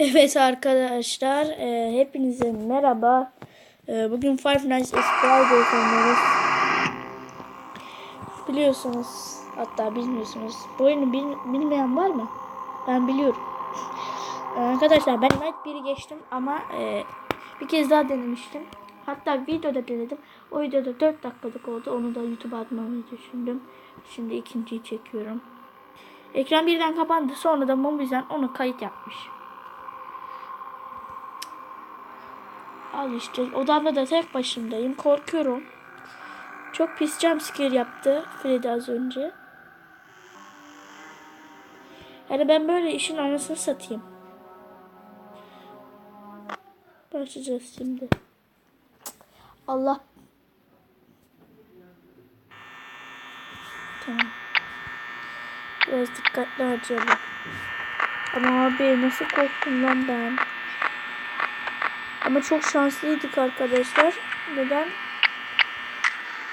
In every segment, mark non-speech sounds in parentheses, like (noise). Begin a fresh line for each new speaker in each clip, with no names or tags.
Evet arkadaşlar, e, hepinize merhaba. E, bugün Five Nights at Freddy's oynuyoruz. Biliyorsunuz, hatta bilmiyorsunuz. Bu oyunu bil- bilmeyen var mı? Ben biliyorum. E, arkadaşlar ben Night 1'i geçtim ama e, bir kez daha denemiştim. Hatta videoda denedim. O videoda 4 dakikalık oldu. Onu da YouTube'a atmayı düşündüm. Şimdi ikinciyi çekiyorum. Ekran birden kapandı. Sonra da Mobizen onu kayıt yapmış. Al işte odamda da tek başımdayım. Korkuyorum. Çok pis jumpscare yaptı Freddy az önce. Yani ben böyle işin anasını satayım. Başlayacağız şimdi. Allah. Tamam. Biraz dikkatli harcayalım. Ama abi nasıl korktum lan ben. Ama çok şanslıydık arkadaşlar. Neden?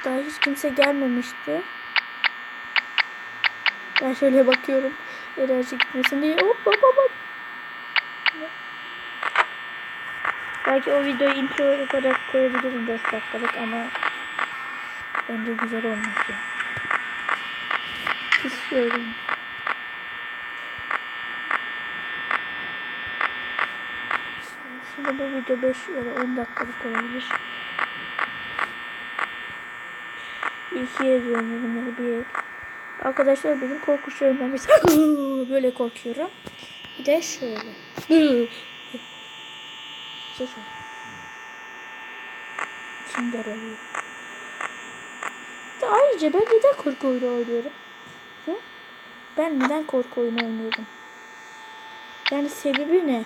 Daha hiç kimse gelmemişti. Ben şöyle bakıyorum. Enerji gitmesin diye. Hop hop hop. Belki o videoyu intro olarak koyabilirim 4 dakikalık ama bence güzel olmuş. Pis söyleyeyim. Şimdi bu video 5 ya da 10 dakikalık olabilir. İkiye ediyorum bunları bir. Arkadaşlar benim korkuşlarımdan mesela (laughs) böyle korkuyorum. Bir de şöyle. (laughs) Sus. Şimdi arıyor. De Ayrıca ben neden korku oyunu oynuyorum? Ben neden korku oyunu oynuyorum? Yani sebebi ne?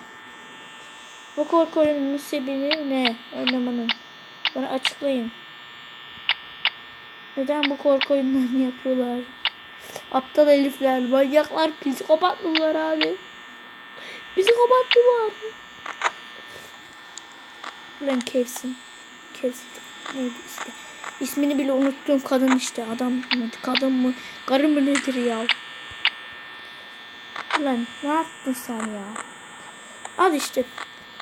Bu korku oyununun sebebi ne? Oynamanın. Bana açıklayın. Neden bu korku oyunlarını yapıyorlar? Aptal elifler, manyaklar, psikopatlılar abi. Psikopatlılar. Ulan Kevsin. Kevsin. Neydi işte. İsmini bile unuttuğum kadın işte. Adam mı? Kadın mı? Karı mı nedir ya? Ulan ne yaptın sen ya? Al işte.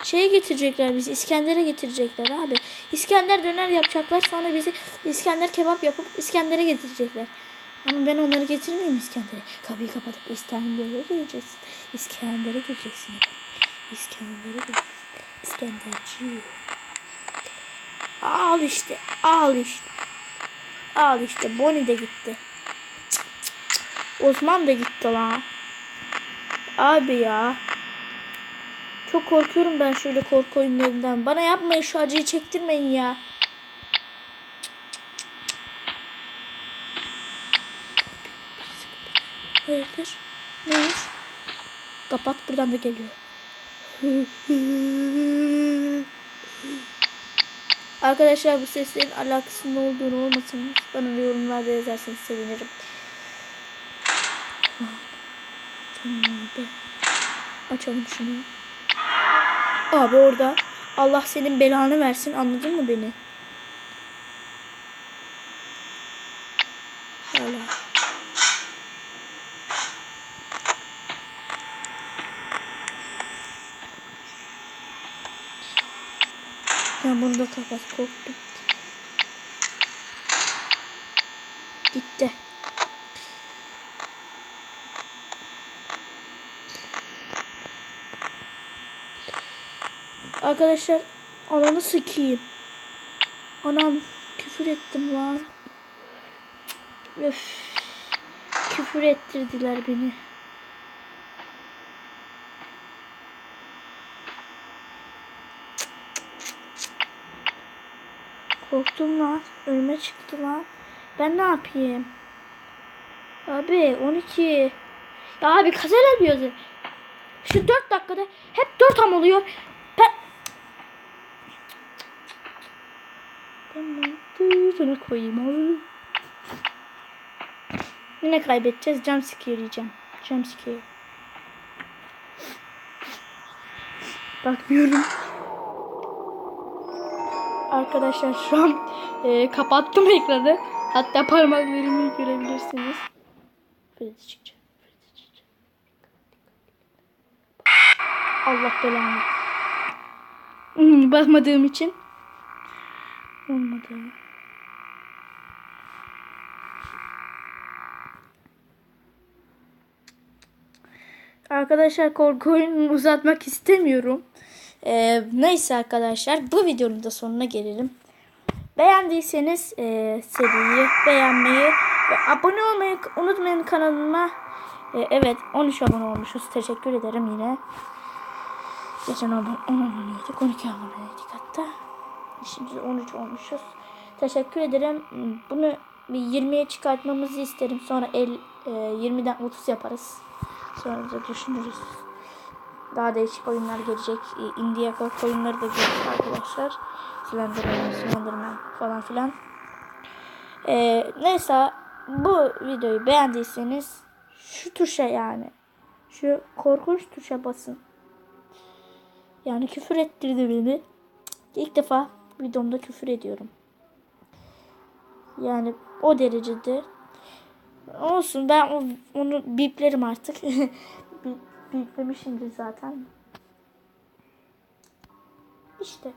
Şeye getirecekler bizi. İskender'e getirecekler abi. İskender döner yapacaklar. Sonra bizi İskender kebap yapıp İskender'e getirecekler. Ama ben onları getirmeyeyim İskender'e. Kapıyı kapatıp İskender'e gireceksin. İskender'e gireceksin. İskender'e gireceksin. İskenderci. Al işte. Al işte. Al işte. Bonnie de gitti. Osman da gitti lan. Abi ya. Çok korkuyorum ben şöyle korku oyunlarından. Bana yapmayın şu acıyı çektirmeyin ya. Hayırdır? Neymiş? Kapat buradan da geliyor. Arkadaşlar bu seslerin alakasının olduğunu olmasın. Bana yorumlarda yazarsanız sevinirim. Açalım şunu. Abi orada. Allah senin belanı versin anladın mı beni? Hala. Ben bunu da kapat korktum. Gitti. Arkadaşlar ananı sıkayım. Anam küfür ettim lan. Öf. Küfür ettirdiler beni. Korktum lan. Önüme çıktı lan. Ben ne yapayım? Abi 12. Ya abi kazalar yapıyordu. Şu 4 dakikada hep 4 am oluyor. Ben... Tamam. Sana koyayım abi. Yine kaybedeceğiz. Jumpscare yiyeceğim. Jumpscare. Bakmıyorum. Arkadaşlar şu an e, kapattım ekranı. Hatta parmaklarımı görebilirsiniz. Freddy çıkacak. Allah belanı. Hmm, Basmadığım için. Olmadı. Arkadaşlar korku oyununu uzatmak istemiyorum. Ee, neyse arkadaşlar bu videonun da sonuna gelelim. Beğendiyseniz e, seriyi beğenmeyi ve abone olmayı unutmayın kanalıma. E, evet 13 abone olmuşuz. Teşekkür ederim yine. Geçen abone 10 aboneydik. 12 aboneydik hatta. Şimdi 13 olmuşuz. Teşekkür ederim. Bunu bir 20'ye çıkartmamızı isterim. Sonra el, e, 20'den 30 yaparız. Sonra da düşünürüz. Daha değişik oyunlar gelecek. E, Indie korku oyunları da gelecek arkadaşlar. Slenderman, Slenderman falan filan. E, neyse bu videoyu beğendiyseniz şu tuşa yani şu korkunç tuşa basın. Yani küfür ettirdi beni. İlk defa videomda küfür ediyorum. Yani o derecede. Olsun ben onu biplerim artık. (laughs) Bip, biplemişimdir zaten. İşte.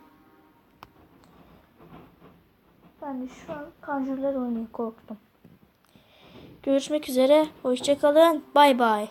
Ben de şu an Conjure'lar oynayıp korktum. Görüşmek üzere. Hoşçakalın. Bay bay.